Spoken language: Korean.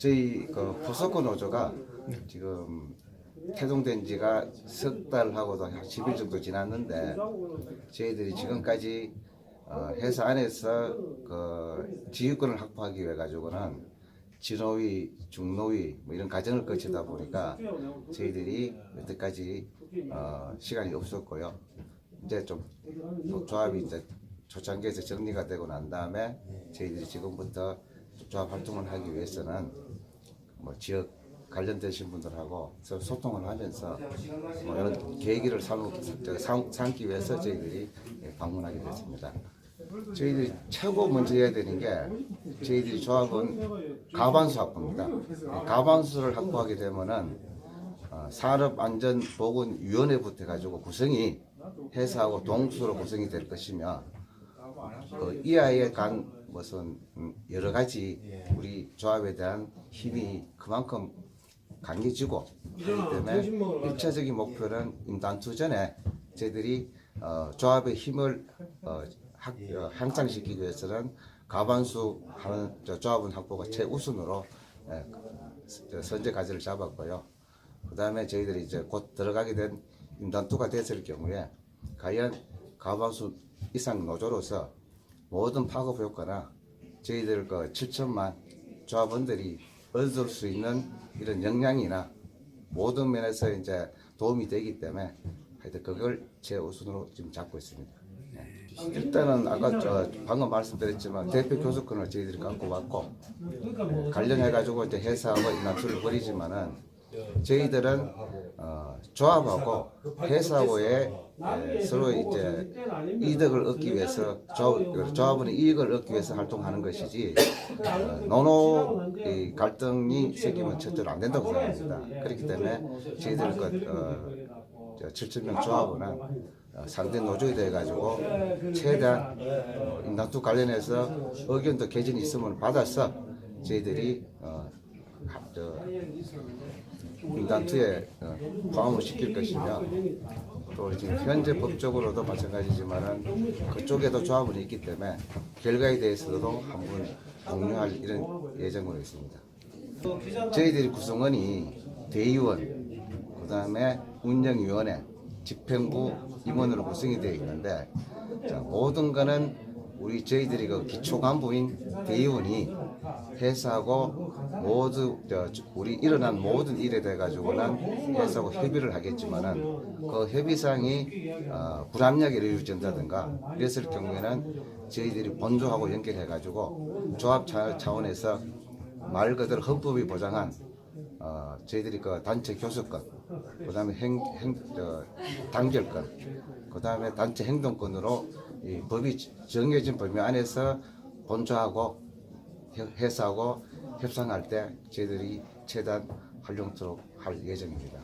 저희 그 포스코 노조가 지금 태동된 지가 석 달하고도 한 10일 정도 지났는데 저희들이 지금까지 어, 회사 안에서 그 지휘권을 확보하기 위해 가지고는 진호위, 중노위 뭐 이런 과정을 거치다 보니까 저희들이 여태까지 어, 시간이 없었고요. 이제 좀 조합이 이제 초창기에서 정리가 되고 난 다음에 저희들이 지금부터 조합 활동을 하기 위해서는 뭐 지역 관련되신 분들하고 소통을 하면서 뭐 이런 계기를 삼, 저, 삼, 삼기 위해서 저희들이 예, 방문하게 됐습니다. 저희들이 최고 먼저 해야 되는 게 저희들이 조합은 가반수 확보입니다. 가반수를 확보하게 되면은 어, 산업안전보건위원회부터 해가지고 구성이 회사하고 동수로 구성이 될 것이며 그 이하에 간 무슨 음, 여러 가지 우리 조합에 대한 힘이 그만큼 강해지고 하기 때문에 일차적인 목표는 임단투 전에 저희들이 어, 조합의 힘을 어, 확, 어, 향상시키기 위해서는 가반수 하는 저 조합원 확보가 최우선으로 예, 저 선제 과제를 잡았고요. 그 다음에 저희들이 이제 곧 들어가게 된 임단투가 됐을 경우에 과연 가반수 이상 노조로서 모든 파급 효과나 저희들 그 7천만 조합원들이 얻을 수 있는 이런 역량이나 모든 면에서 이제 도움이 되기 때문에 하여튼 그걸 제 우선으로 지금 잡고 있습니다. 네. 일단은 아까 저 방금 말씀드렸지만 대표 교섭권을 저희들이 갖고 왔고 관련해 가지고 이제 회사하고 인합수를 벌이지만은 저희들은 어, 조합하고 회사하고의 예, 서로 이제 이득을 얻기 위해서 조합, 조합원의 이익을 얻기 위해서 활동하는 것이지 어, 노노 이 갈등이 생기면 절대로 안 된다고 생각합니다. 그렇기 때문에 저희들 그 어, 7천 명 조합원은 어, 상대 노조에 대해 가지고 최대한 어, 인당투 관련해서 의견도 개진이 있으면 받아서 저희들이 어, 하- 저, 인단투에 어, 포함을 시킬 것이며 또 지금 현재 법적으로도 마찬가지지만은 그쪽에도 조합원이 있기 때문에 결과에 대해서도 한번 공유할 이런 예정으로 있습니다. 저희들이 구성원이 대의원, 그 다음에 운영위원회, 집행부 임원으로 구성이 되어 있는데 자, 모든 거는 우리 저희들이 그 기초 간부인 대의원이 회사하고 모두 저, 우리 일어난 모든 일에 대해 가지고는 회사하고 협의를 하겠지만은 그 협의상이 어, 불합리하게 이루어진다든가 이랬을 경우에는 저희들이 본조하고 연결해 가지고 조합 차- 차원에서 말 그대로 헌법이 보장한 어, 저희들이 그 단체 교섭권, 그 다음에 행, 행, 저, 단결권, 그 다음에 단체 행동권으로 이 법이 정해진 범위 안에서 본조하고 회- 회사하고 협상할 때 저희들이 최대한 활용토록 할 예정입니다.